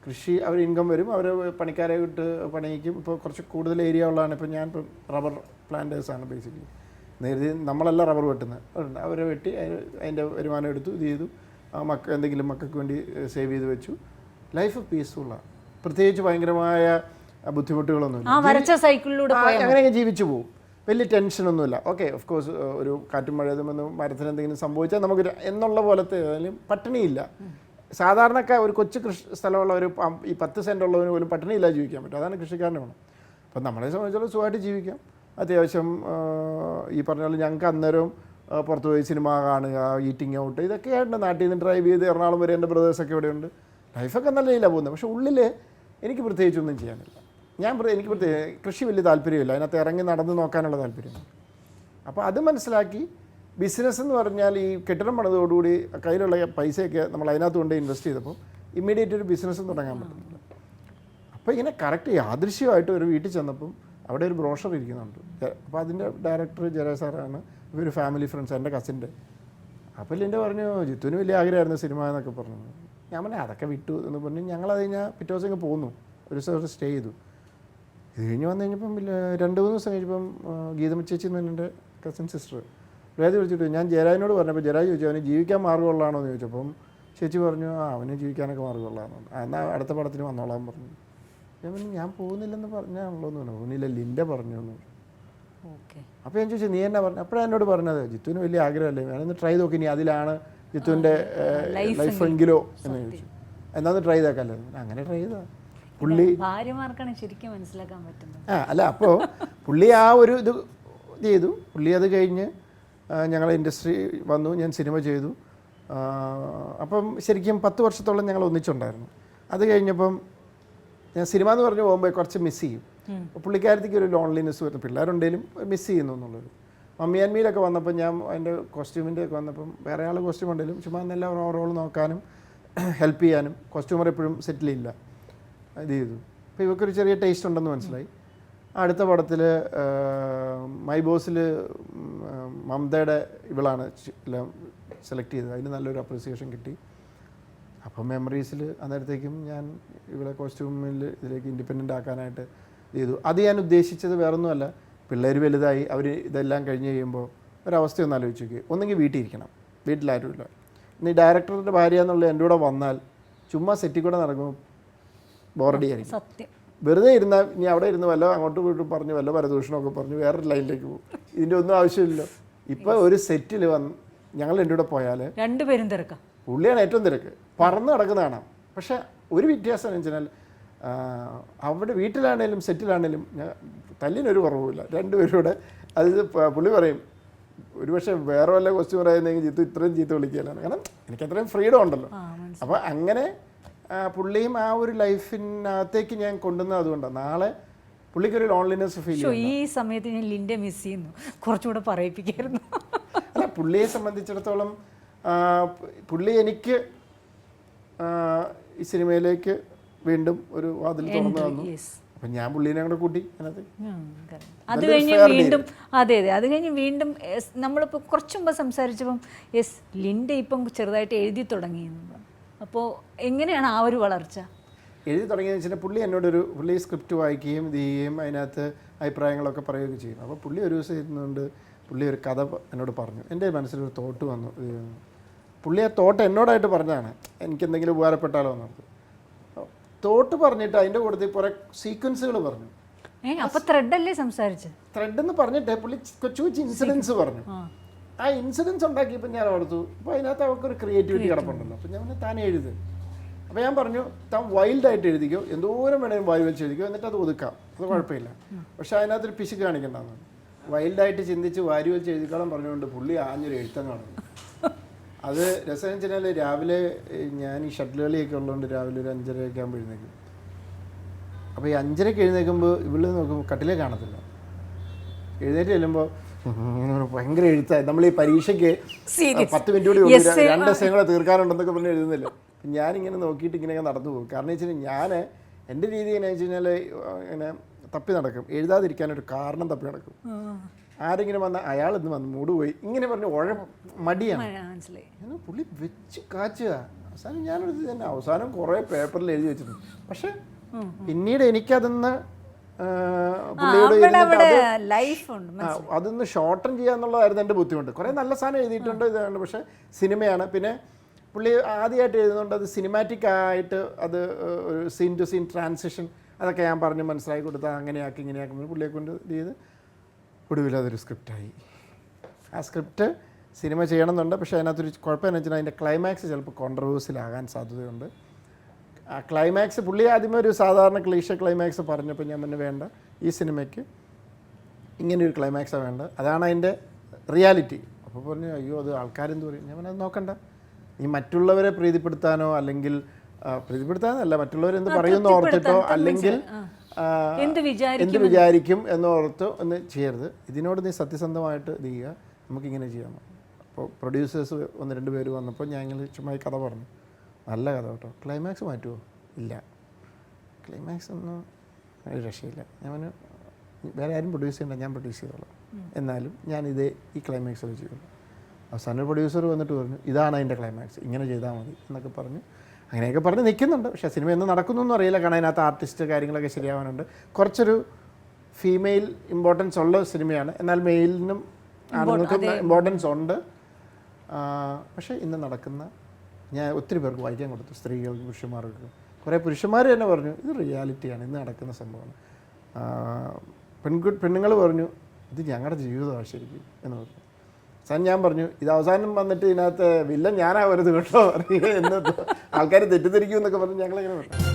Speaker 2: കൃഷി അവർ ഇൻകം വരും അവർ പണിക്കാരെ വിട്ട് പണിയിക്കും. ഇപ്പോൾ കുറച്ച് കൂടുതൽ ഏരിയ ഉള്ളതാണ്. ഇപ്പോൾ ഞാൻ ഇപ്പോൾ റബ്ബർ പ്ലാന്റേഴ്സാണ് ബേസിക്കലി നേരത്തെ നമ്മളല്ല റബ്ബർ വെട്ടുന്നത്. അവരെ വെട്ടി അതിന്റെ വരുമാനം എടുത്തു ഇത് ചെയ്തു. ആ മക്ക എന്തെങ്കിലും മക്കൾക്ക് വേണ്ടി സേവ് ചെയ്ത് വെച്ചു. ലൈഫ് പീസ്ഫുള്ളാണ് പ്രത്യേകിച്ച് ഭയങ്കരമായ ബുദ്ധിമുട്ടുകളൊന്നുമില്ല
Speaker 1: സൈക്കിളിലൂടെ
Speaker 2: അങ്ങനെയൊക്കെ ജീവിച്ചു പോകും വലിയ ടെൻഷനൊന്നുമില്ല ഓക്കെ ഓഫ് കോഴ്സ് ഒരു കാറ്റും മഴയതും മരത്തിന് എന്തെങ്കിലും സംഭവിച്ചാൽ നമുക്ക് എന്നുള്ള പോലത്തെ ഏതായാലും പട്ടിണിയില്ല. സാധാരണക്കാർ ഒരു കൊച്ചു കൃഷി സ്ഥലമുള്ള ഒരു ഈ പത്ത് സെന്റ് ഉള്ളവന് പോലും പട്ടിണിയില്ല ജീവിക്കാൻ പറ്റും. അതാണ് കൃഷിക്കാരന്റെ ഗുണം. അപ്പം നമ്മളെ സംബന്ധിച്ചിടത്തോളം സുഖമായിട്ട് ജീവിക്കാം. അത്യാവശ്യം ഈ പറഞ്ഞ പോലെ ഞങ്ങൾക്ക് അന്നേരം പുറത്ത് പോയി സിനിമ കാണുക ഈറ്റിംഗ് ഔട്ട് ഇതൊക്കെയായിട്ട് നാട്ടിൽ നിന്ന് ഡ്രൈവ് ചെയ്ത് എറണാകുളം വരെ എന്റെ ബ്രദേഴ്സൊക്കെ ഇവിടെയുണ്ട് ലൈഫൊക്കെ നല്ല രീതിയിലാണ് പോകുന്നത്. പക്ഷേ ഉള്ളിൽ എനിക്ക് പ്രത്യേകിച്ചൊന്നും ചെയ്യാനില്ല. ഞാൻ എനിക്ക് പ്രത്യേകിച്ച് കൃഷി വലിയ താല്പര്യമില്ല. അതിനകത്ത് ഇറങ്ങി നടന്ന് നോക്കാനുള്ള താല്പര്യമാണ് അപ്പോൾ അത് മനസ്സിലാക്കി ബിസിനസ് എന്ന് പറഞ്ഞാൽ ഈ കെട്ടിടം പണിതോടുകൂടി കയ്യിലുള്ള പൈസയൊക്കെ നമ്മൾ അതിനകത്ത് കൊണ്ട് ഇൻവെസ്റ്റ് ചെയ്തപ്പോൾ ഇമ്മീഡിയറ്റ് ഒരു ബിസിനസ് തുടങ്ങാൻ പറ്റുന്നില്ല അപ്പോൾ ഇങ്ങനെ കറക്റ്റ് യാദൃശ്യമായിട്ട് ഒരു വീട്ടിൽ ചെന്നപ്പം അവിടെ ഒരു ബ്രോഷർ ഇരിക്കുന്നുണ്ട്. അപ്പോൾ അതിന്റെ ഡയറക്ടർ ജയ സാറാണ് ഇവർ ഫാമിലി ഫ്രണ്ട്സ് എന്റെ കസിന്റെ അപ്പോൾ എന്റെ പറഞ്ഞു ജിത്തുവിന് വലിയ ആഗ്രഹമായിരുന്നു സിനിമ എന്നൊക്കെ പറഞ്ഞു. ഞാൻ പറഞ്ഞു അതൊക്കെ വിട്ടു എന്ന് പറഞ്ഞു. ഞങ്ങളത് കഴിഞ്ഞാൽ പിറ്റേ ദിവസം ഇങ്ങ് പോന്നു. ഒരു ദിവസം സ്റ്റേ ചെയ്തു. ഇത് കഴിഞ്ഞ് വന്നു കഴിഞ്ഞപ്പം രണ്ട് മൂന്ന് ദിവസം കഴിഞ്ഞപ്പം ഗീതമ ചേച്ചി എന്ന് എന്റെ കസിൻ സിസ്റ്റർ വേദി വിളിച്ചിട്ട് ഞാൻ ജയരാജിനോട് പറഞ്ഞപ്പോൾ ജയരാജ് ചോദിച്ചു അവന് ജീവിക്കാൻ മാർഗമുള്ളതാണോ എന്ന് ചോദിച്ചപ്പം ചേച്ചി പറഞ്ഞു ആ അവന് ജീവിക്കാനൊക്കെ മാർഗമുള്ളതാണെന്ന് ആ, എന്നാൽ അടുത്ത പടത്തിന് വന്നോളാൻ പറഞ്ഞു. ഞാൻ പറഞ്ഞു ഞാൻ പോകുന്നില്ലെന്ന് പറഞ്ഞാണല്ലോ എന്ന് പറഞ്ഞു. പോകുന്നില്ല ലിന്റെ പറഞ്ഞു എന്ന് അപ്പോൾ ഞാൻ ചോദിച്ചു നീ എന്നാ പറഞ്ഞു? അപ്പോഴാണ് എന്നോട് പറഞ്ഞത് ജിത്തുവിന് വലിയ ആഗ്രഹമല്ലേ? ഞാനൊന്ന് ട്രൈ നോക്കി നീ അതിലാണ് ജിത്തുവിന്റെ ലൈഫ് എങ്കിലോ എന്ന് ചോദിച്ചു. എന്നാന്ന് ട്രൈ ചെയ്തേക്കല്ലേ അങ്ങനെ ട്രൈ ചെയ്താ. പുള്ളി
Speaker 1: ഭാര്യമാർക്കാണ് ശരിക്കും മനസ്സിലാക്കാൻ പറ്റുന്നത്?
Speaker 2: ആ അല്ല അപ്പോൾ പുള്ളി ആ ഒരു ഇത് ചെയ്തു. പുള്ളി അത് കഴിഞ്ഞ് ഞങ്ങൾ ഇൻഡസ്ട്രി വന്നു ഞാൻ സിനിമ ചെയ്തു. അപ്പം ശരിക്കും പത്ത് വർഷത്തോളം ഞങ്ങൾ ഒന്നിച്ചുണ്ടായിരുന്നു. അത് കഴിഞ്ഞപ്പം ഞാൻ സിനിമ എന്ന് പറഞ്ഞു പോകുമ്പോൾ കുറച്ച് മിസ് ചെയ്യും. പുള്ളിക്കാരത്തേക്ക് ഒരു ലോൺലിനെസ് വരുന്നു. പിള്ളേരുണ്ടെങ്കിലും മിസ് ചെയ്യുന്നു എന്നുള്ളത് മമ്മി ആൻഡ് മീലൊക്കെ വന്നപ്പോൾ ഞാൻ എന്റെ കോസ്റ്റ്യൂമിന്റെ ഒക്കെ വന്നപ്പം വേറെ ആൾ കോസ്റ്റ്യൂം ഉണ്ടെങ്കിലും ചുമ്മാ നല്ല റോൾ നോക്കാനും ഹെൽപ്പ് ചെയ്യാനും കോസ്റ്റ്യൂമർ എപ്പോഴും സെറ്റിൽ ഇല്ല. ഇത് ചെയ്തു. അപ്പോൾ ഇവക്കൊരു ചെറിയ ടേസ്റ്റ് ഉണ്ടെന്ന് മനസ്സിലായി. അടുത്ത പടത്തിൽ മൈ ബോസിൽ മമതയുടെ ഇവളാണ് സെലക്ട് ചെയ്തത്. അതിന് നല്ലൊരു അപ്രിസിയേഷൻ കിട്ടി. അപ്പം മെമ്മറീസിൽ അന്നേരത്തേക്കും ഞാൻ ഇവിടെ കോസ്റ്റ്യൂമിൽ ഇതിലേക്ക് ഇൻഡിപെൻഡന്റ് ആക്കാനായിട്ട് ചെയ്തു. അത് ഞാൻ ഉദ്ദേശിച്ചത് വേറൊന്നുമല്ല. പിള്ളേർ വലുതായി അവർ ഇതെല്ലാം കഴിഞ്ഞ് കഴിയുമ്പോൾ ഒരവസ്ഥ ഒന്ന് ആലോചിച്ച് നോക്കി. ഒന്നെങ്കിൽ വീട്ടിൽ ഇരിക്കണം. വീട്ടിലാരുമില്ല. ഇനി ഡയറക്ടറുടെ ഭാര്യ എന്നുള്ള എന്റെ കൂടെ വന്നാൽ ചുമ്മാ സെറ്റിൽ കൂടെ നടക്കുമ്പോൾ ബോറടി ആയിരിക്കും
Speaker 1: സത്യം.
Speaker 2: വെറുതെ ഇരുന്ന ഇനി അവിടെ ഇരുന്ന് വല്ല അങ്ങോട്ടും വീട്ടും പറഞ്ഞു വല്ല പരദൂഷണമൊക്കെ പറഞ്ഞു വേറൊരു ലൈനിലേക്ക് പോകും. ഇതിന്റെ ഒന്നും ആവശ്യമില്ലല്ലോ. ഇപ്പോൾ ഒരു സെറ്റിൽ വന്ന് ഞങ്ങൾ എന്റെ കൂടെ പോയാൽ
Speaker 1: രണ്ടുപേരും തിരക്കാം.
Speaker 2: പുള്ളിയാണ് ഏറ്റവും തിരക്ക്. പറന്ന് കിടക്കുന്ന കാണാം. പക്ഷേ ഒരു വ്യത്യാസം എന്ന് വെച്ചാൽ അവിടെ വീട്ടിലാണേലും സെറ്റിലാണേലും ഞാൻ തല്ലിനൊരു കുറവുമില്ല. രണ്ടുപേരൂടെ കൂടെ അത് പുള്ളി പറയും ഒരുപക്ഷെ വേറെ വല്ല ക്വസ്റ്റ്യൻ പറയുന്നെങ്കിൽ ജിത്തു ഇത്രയും ചീത്ത വിളിക്കുകയില്ലാണ് കാരണം എനിക്ക് അത്രയും ഫ്രീഡം ഉണ്ടല്ലോ അപ്പോൾ അങ്ങനെ പുള്ളിയും ആ ഒരു ലൈഫിനകത്തേക്ക് ഞാൻ കൊണ്ടുവന്നത് അതുകൊണ്ടാണ് നാളെ പുള്ളിക്കൊരു ലോൺലിനെസ് ഫീൽ
Speaker 1: ഈ സമയത്ത് ഞാൻ ലിന്റെ മിസ് ചെയ്യുന്നു. കുറച്ചുകൂടെ പറയിപ്പിക്കായിരുന്നു.
Speaker 2: അല്ല പുള്ളിയെ സംബന്ധിച്ചിടത്തോളം പുള്ളി എനിക്ക് ഈ സിനിമയിലേക്ക് വീണ്ടും ഒരു വാതിൽ തുറന്നു തന്നു. അപ്പം ഞാൻ പുള്ളീനെ കൂടെ കൂട്ടി അതിനകത്ത്.
Speaker 1: അത് കഴിഞ്ഞ്. വീണ്ടും അതെ അതെ. അത് കഴിഞ്ഞ് വീണ്ടും എസ്, നമ്മളിപ്പോൾ കുറച്ച് മുമ്പ് സംസാരിച്ചപ്പം യെസ് ലിന്റെ ഇപ്പം ചെറുതായിട്ട് എഴുതി തുടങ്ങിയെന്ന് അപ്പോൾ എങ്ങനെയാണ് ആ ഒരു വളർച്ച?
Speaker 2: എഴുതി തുടങ്ങിയതെന്ന് വെച്ചാൽ പുള്ളി എന്നോടൊരു പുള്ളി സ്ക്രിപ്റ്റ് വായിക്കുകയും ഇത് ചെയ്യുകയും അതിനകത്ത് അഭിപ്രായങ്ങളൊക്കെ പറയുകയൊക്കെ ചെയ്യും അപ്പോൾ പുള്ളി ഒരു ദിവസം ഇരുന്നുകൊണ്ട് പുള്ളി ഒരു കഥ എന്നോട് പറഞ്ഞു. എന്റെ മനസ്സിലൊരു തോട്ട് വന്നു. പുള്ളി ആ തോട്ട് എന്നോടായിട്ട് പറഞ്ഞതാണ്. എനിക്ക് എന്തെങ്കിലും ഉപകാരപ്പെട്ടാലോ എന്നോർത്ത് തോട്ട് പറഞ്ഞിട്ട് അതിന്റെ കൂട്ടത്തിൽ കുറേ സീക്വൻസുകൾ പറഞ്ഞു.
Speaker 1: അപ്പോൾ ത്രെഡ് അല്ലേ
Speaker 2: ത്രെഡ് എന്ന് പറഞ്ഞിട്ട് പുള്ളി കൊച്ചു കൊച്ചു ഇൻസിഡൻസ് പറഞ്ഞു.
Speaker 1: ആ
Speaker 2: ഇൻസിഡൻസ് ഉണ്ടാക്കിയപ്പോൾ ഞാൻ ഓർത്തു അപ്പോൾ അതിനകത്ത് അവർക്കൊരു ക്രിയേറ്റിവിറ്റി കിടപ്പുണ്ടല്ലോ. അപ്പോൾ ഞാൻ താൻ എഴുത്. അപ്പോൾ ഞാൻ പറഞ്ഞു താൻ വൈൽഡായിട്ട് എഴുതിക്കോ എന്തോരം വേണേലും വായു വെച്ച് എഴുതിക്കോ എന്നിട്ട് അത് ഒതുക്കാം. അത് കുഴപ്പമില്ല. പക്ഷേ അതിനകത്തൊരു പിശുക്ക് കാണിക്കണ്ടെന്ന് വൈൽഡായിട്ട് ചിന്തിച്ച് വാരി വെച്ച് എഴുതിക്കോളം പറഞ്ഞുകൊണ്ട് പുള്ളി ആഞ്ഞൊരു എഴുത്തം കാണുന്നു അത് രസം വെച്ചാൽ രാവിലെ ഞാൻ ഈ ഷട്ടിൽ കളിയൊക്കെ ഉള്ളതുകൊണ്ട് രാവിലെ ഒരു അഞ്ചരയൊക്കെ ആകുമ്പോൾ എഴുന്നേക്കും. അപ്പോൾ ഈ അഞ്ചരയ്ക്ക് എഴുന്നേൽക്കുമ്പോൾ ഇവിടെ നോക്കുമ്പോൾ കട്ടിലേ കാണത്തില്ല. എഴുന്നേറ്റ് ചെല്ലുമ്പോൾ ഭയങ്കര എഴുത്തായി. നമ്മൾ ഈ പരീക്ഷയ്ക്ക്. പത്ത് മിനിറ്റ് കൂടി രണ്ട് ദിവസം കൂടെ തീർക്കാനുണ്ടെന്നൊക്കെ പറഞ്ഞ് എഴുതുന്നില്ല. ഞാനിങ്ങനെ നോക്കിയിട്ട് ഇങ്ങനെയൊക്കെ നടന്നു പോകും. കാരണം വെച്ചാൽ ഞാൻ എന്റെ രീതി എങ്ങനെ വെച്ച് കഴിഞ്ഞാൽ ഇങ്ങനെ തപ്പി നടക്കും. എഴുതാതിരിക്കാനൊരു കാരണം തപ്പി നടക്കും. ആരെങ്കിലും വന്ന അയാൾ ഇന്ന് വന്ന് മൂട് പോയി. ഇങ്ങനെ പറഞ്ഞ് ഉഴ മടിയാണ്. പുള്ളി വെച്ച് കാച്ചുക. അവസാനം ഞാനൊരു തന്നെ. അവസാനം കുറേ പേപ്പറിൽ എഴുതി വെച്ചിട്ടുണ്ട്. പക്ഷെ പിന്നീട് എനിക്കതൊന്ന് പുള്ളിയോട് അതൊന്ന് ഷോർട്ടൺ ചെയ്യാന്നുള്ളതായിരുന്നു എന്റെ ബുദ്ധിമുട്ട്. കുറേ നല്ല സാധനം എഴുതിയിട്ടുണ്ട് ഇതാണ് പക്ഷേ സിനിമയാണ്. പിന്നെ പുള്ളി ആദ്യമായിട്ട് എഴുതുന്നുണ്ട് അത് സിനിമാറ്റിക് ആയിട്ട് അത് ഒരു സീൻ ടു സീൻ ട്രാൻസിഷൻ അതൊക്കെ ഞാൻ പറഞ്ഞ് മനസ്സിലാക്കി കൊടുത്താൽ അങ്ങനെയാക്കി ഇങ്ങനെയാക്കി പുള്ളിയെ കൊണ്ട് ഇത് ചെയ്ത് ഒടുവിൽ അതൊരു സ്ക്രിപ്റ്റായി ആ സ്ക്രിപ്റ്റ് സിനിമ ചെയ്യണമെന്നുണ്ട് പക്ഷേ അതിനകത്തൊരു കുഴപ്പമെന്ന് വെച്ചാൽ അതിന്റെ ക്ലൈമാക്സ് ചിലപ്പോൾ കോൺട്രവേഴ്സിലാകാൻ സാധ്യതയുണ്ട്. ആ ക്ലൈമാക്സ് പുള്ളി ആദ്യമേ ഒരു സാധാരണ ക്ലീഷ ക്ലൈമാക്സ് പറഞ്ഞപ്പോൾ ഞാൻ പിന്നെ വേണ്ട ഈ സിനിമയ്ക്ക് ഇങ്ങനെ ഒരു ക്ലൈമാക്സാണ് വേണ്ടത്. അതാണ് അതിന്റെ റിയാലിറ്റി അപ്പോൾ പറഞ്ഞു അയ്യോ അത് ആൾക്കാരെന്ത് പറയും? ഞാൻ പറഞ്ഞത് നോക്കണ്ട. നീ മറ്റുള്ളവരെ പ്രീതിപ്പെടുത്താനോ അല്ലെങ്കിൽ പ്രീതിപ്പെടുത്താനല്ല മറ്റുള്ളവരെന്ത് പറയുമെന്ന് ഓർത്തിട്ടോ അല്ലെങ്കിൽ
Speaker 1: എന്ത് വിചാരിക്കും
Speaker 2: എന്ന് ഓർത്തോ ഒന്ന് ചെയ്യരുത്. ഇതിനോട് നീ സത്യസന്ധമായിട്ട് ഇത് ചെയ്യുക. നമുക്കിങ്ങനെ ചെയ്യാം. അപ്പോൾ പ്രൊഡ്യൂസേഴ്സ് ഒന്ന് രണ്ട് പേര് വന്നപ്പോൾ ഞാൻ ഇങ്ങനെ ചുമ്മാ കഥ പറഞ്ഞു. നല്ല കഥ കേട്ടോ. ക്ലൈമാക്സ് മാറ്റുമോ ഇല്ല. ക്ലൈമാക്സ് ഒന്നും ഒരു രക്ഷയില്ല. ഞാൻ വേറെ ആരും പ്രൊഡ്യൂസ് ചെയ്യണ്ട ഞാൻ പ്രൊഡ്യൂസ് ചെയ്തോളാം. എന്നാലും ഞാൻ ഇതേ ഈ ക്ലൈമാക്സിൽ ചെയ്യുള്ളൂ അവസാനം പ്രൊഡ്യൂസർ വന്നിട്ട് പറഞ്ഞു ഇതാണ് അതിന്റെ ക്ലൈമാക്സ് ഇങ്ങനെ ചെയ്താൽ മതി എന്നൊക്കെ പറഞ്ഞു. അങ്ങനെയൊക്കെ പറഞ്ഞ് നിൽക്കുന്നുണ്ട്. പക്ഷേ സിനിമ എന്ന് നടക്കുന്നൊന്നും അറിയില്ല. കാരണം അതിനകത്ത് ആർട്ടിസ്റ്റ് കാര്യങ്ങളൊക്കെ ശരിയാവാനുണ്ട്. കുറച്ചൊരു ഫീമെയിൽ ഇമ്പോർട്ടൻസ് ഉള്ള സിനിമയാണ്. എന്നാൽ മെയിലിനും ആണുങ്ങൾക്കും ഇമ്പോർട്ടൻസ് ഉണ്ട്. പക്ഷേ ഇന്ന് നടക്കുന്ന ഞാൻ ഒത്തിരി പേർക്ക് വായിക്കാൻ കൊടുത്തു സ്ത്രീകൾക്ക് പുരുഷന്മാർക്ക് കുറേ പുരുഷന്മാർ തന്നെ പറഞ്ഞു ഇത് റിയാലിറ്റിയാണ് ഇന്ന് നടക്കുന്ന സംഭവമാണ്. ആ, പെൺകു പെണ്ണുങ്ങൾ പറഞ്ഞു ഇത് ഞങ്ങളുടെ ജീവിതമാണ് ശരിക്കും എന്ന് പറഞ്ഞു. സാൻ ഞാൻ പറഞ്ഞു ഇത് അവസാനം വന്നിട്ട് ഇതിനകത്ത് വില്ലൻ ഞാനാവരുത് കേട്ടോ എന്ന് ആൾക്കാർ തെറ്റിദ്ധരിക്കും എന്നൊക്കെ പറഞ്ഞ് ഞങ്ങളിങ്ങനെ പറഞ്ഞു.